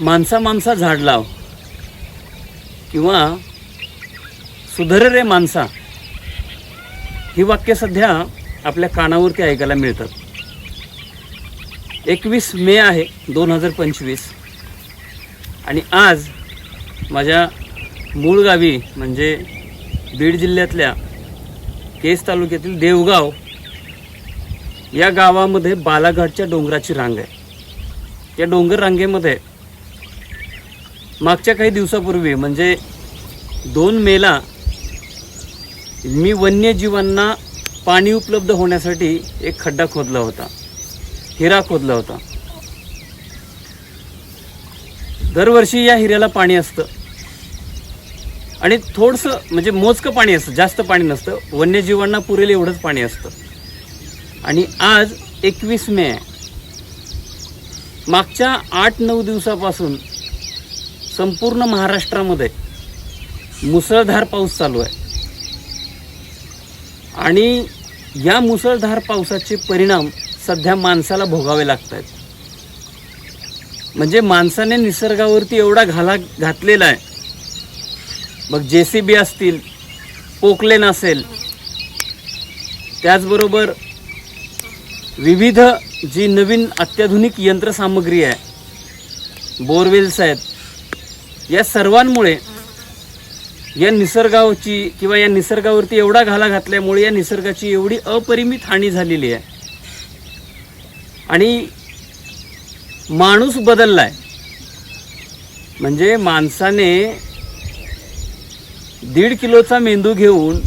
माणसा माणसा झाड लाव. किंवा सुधर रे माणसा. ही वाक्य सध्या आपल्या कानावरती ऐकायला मिळतात. एकवीस मे आहे दोन हजार पंचवीस. आणि आज माझ्या मूळ गावी म्हणजे बीड जिल्ह्यातल्या केस तालुक्यातील देवगाव या गावामध्ये बालाघाटच्या डोंगराची रांग आहे. या डोंगर रांगेमध्ये मागच्या काही दिवसापूर्वी म्हणजे दोन मेला मी वन्यजीवांना पाणी उपलब्ध होण्यासाठी एक खड्डा खोदला होता. हिरा खोदला होता. दरवर्षी या हिऱ्याला पाणी असतं. आणि थोडंसं म्हणजे मोजकं पाणी असतं जास्त पाणी नसतं. वन्यजीवांना पुरेल एवढंच पाणी असतं. आणि आज एकवीस मे आहे. मागच्या आठ नऊ दिवसापासून संपूर्ण महाराष्ट्रामध्ये मुसळधार पाऊस चालू आहे. आणि या मुसळधार पावसाचे परिणाम सध्या माणसाला भोगावे लागत आहेत म्हणजे माणसाने निसर्गावरती एवढा घाला घातलेला आहे. मग जे सी बी असतील पोकलेन असेल त्याचबरोबर विविध जी नवीन अत्याधुनिक यंत्रसामग्री आहे बोरवेल्स आहेत या सर्वांमुळे या निसर्गाची किंवा या निसर्गावरती एवढा घाला घातल्यामुळे या निसर्गाची एवढी अपरिमित हानी झालेली आहे. आणि माणूस बदललाय. म्हणजे माणसाने दीड किलोचा मेंदू घेऊन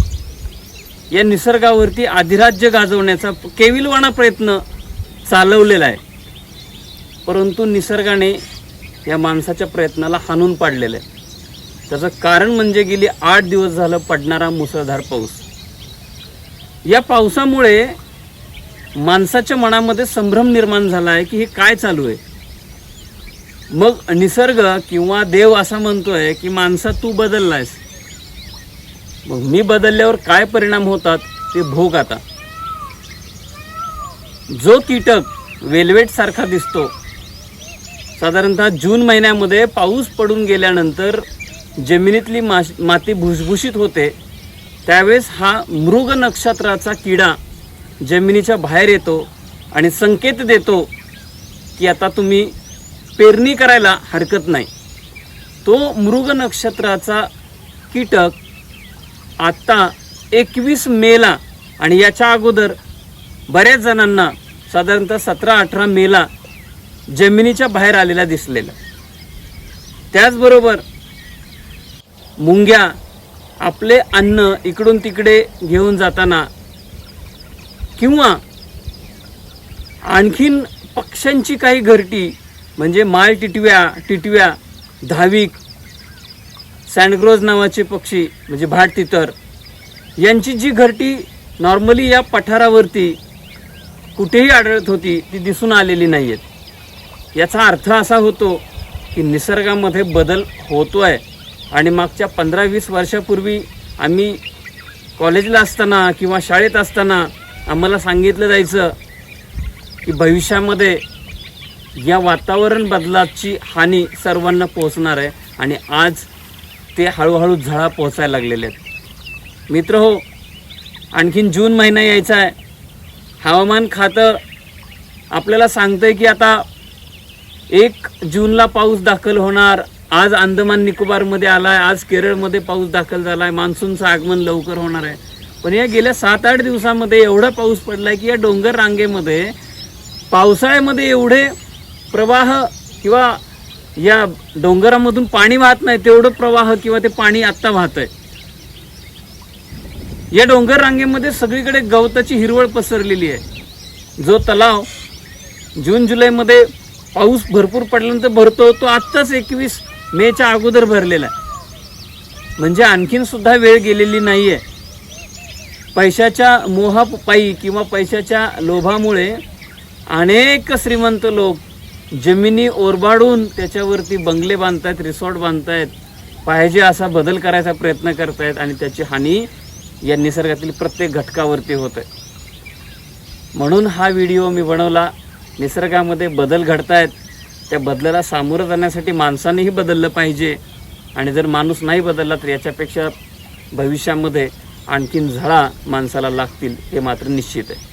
या निसर्गावरती अधिराज्य गाजवण्याचा केविलवाणा प्रयत्न चालवलेला आहे. परंतु निसर्गाने या माणसाच्या प्रयत्नाला हाणून पाडलेलं आहे. त्याचं कारण म्हणजे गेली आठ दिवस झालं पडणारा मुसळधार पाऊस. या पावसामुळे माणसाच्या मनामध्ये संभ्रम निर्माण झाला आहे की हे काय चालू आहे. मग निसर्ग किंवा देव असा म्हणतोय की माणसा तू बदललायस. मग मी बदलल्यावर काय परिणाम होतात ते भोग आता. जो कीटक वेल्वेट सारखा दिसतो साधारणतः जून महिन्यामध्ये पाऊस पडून गेल्यानंतर जमिनीतली माश माती भुसभुशीत होते. त्यावेळेस हा मृग नक्षत्राचा किडा जमिनीच्या बाहेर येतो आणि संकेत देतो की आता तुम्ही पेरणी करायला हरकत नाही. तो मृग नक्षत्राचा कीटक आत्ता एकवीस मेला आणि याच्या अगोदर बऱ्याच जणांना साधारणतः सतरा अठरा मेला जमिनीच्या बाहेर आलेला दिसलेला. त्याचबरोबर मुंग्या आपले अन्न इकडून तिकडे घेऊन जाताना किंवा आणखीन पक्ष्यांची काही घरटी म्हणजे माळ टिटव्या टिटव्या धाविक सँडग्रोज नावाचे पक्षी म्हणजे भाट तितर यांची जी घरटी नॉर्मली या पठारावरती कुठेही आढळत होती ती दिसून आलेली नाही आहेत याचा अर्थ असा होतो की निसर्गामध्ये बदल होतो आहे आणि मागच्या पंधरा वीस वर्षापूर्वी आम्ही कॉलेजला असताना किंवा शाळेत असताना आम्हाला सांगितलं जायचं की भविष्यामध्ये या वातावरण बदलाची हानी सर्वांना पोहोचणार आहे आणि आज ते हळूहळू झळा पोहोचायला लागलेले आहेत. मित्र हो आणखीन जून महिना यायचा आहे. हवामान खातं आपल्याला सांगतं आहे की आता एक जूनला पाऊस दाखल होणार. आज अंदमान निकोबारमध्ये आला आहे आज केरळमध्ये पाऊस दाखल झाला आहे मान्सूनचं आगमन लवकर होणार आहे. पण या गेल्या सात आठ दिवसामध्ये एवढा पाऊस पडला आहे की या डोंगर रांगेमध्ये पावसाळ्यामध्ये एवढे प्रवाह किंवा या डोंगरामधून पाणी वाहत नाही तेवढं प्रवाह किंवा ते पाणी आत्ता वाहत आहे. या डोंगर रांगेमध्ये सगळीकडे गवताची हिरवळ पसरलेली आहे. जो तलाव जून जुलैमध्ये पाऊस भरपूर पडल्यानंतर भरतो तो आत्ताच एकवीस मेच्या अगोदर भरलेला आहे. म्हणजे आणखीन सुद्धा वेळ गेलेली नाही आहे पैशाच्या मोहापायी किंवा पैशाच्या लोभामुळे अनेक श्रीमंत लोक जमिनी ओरबाडून त्याच्यावरती बंगले बांधतायत रिसॉर्ट बांधतायत पाहिजे असा बदल करायचा प्रयत्न करतायत आणि त्याची हानी या निसर्गातील प्रत्येक घटकावरती होत आहे म्हणून हा व्हिडिओ मी बनवला. निसर्गामध्ये बदल घडतायत त्या बदलाला सामोरं जाण्यासाठी माणसानेही बदललं पाहिजे. आणि जर माणूस नाही बदलला तर याच्यापेक्षा भविष्यामध्ये आणखीन झळा माणसाला लागतील हे मात्र निश्चित आहे.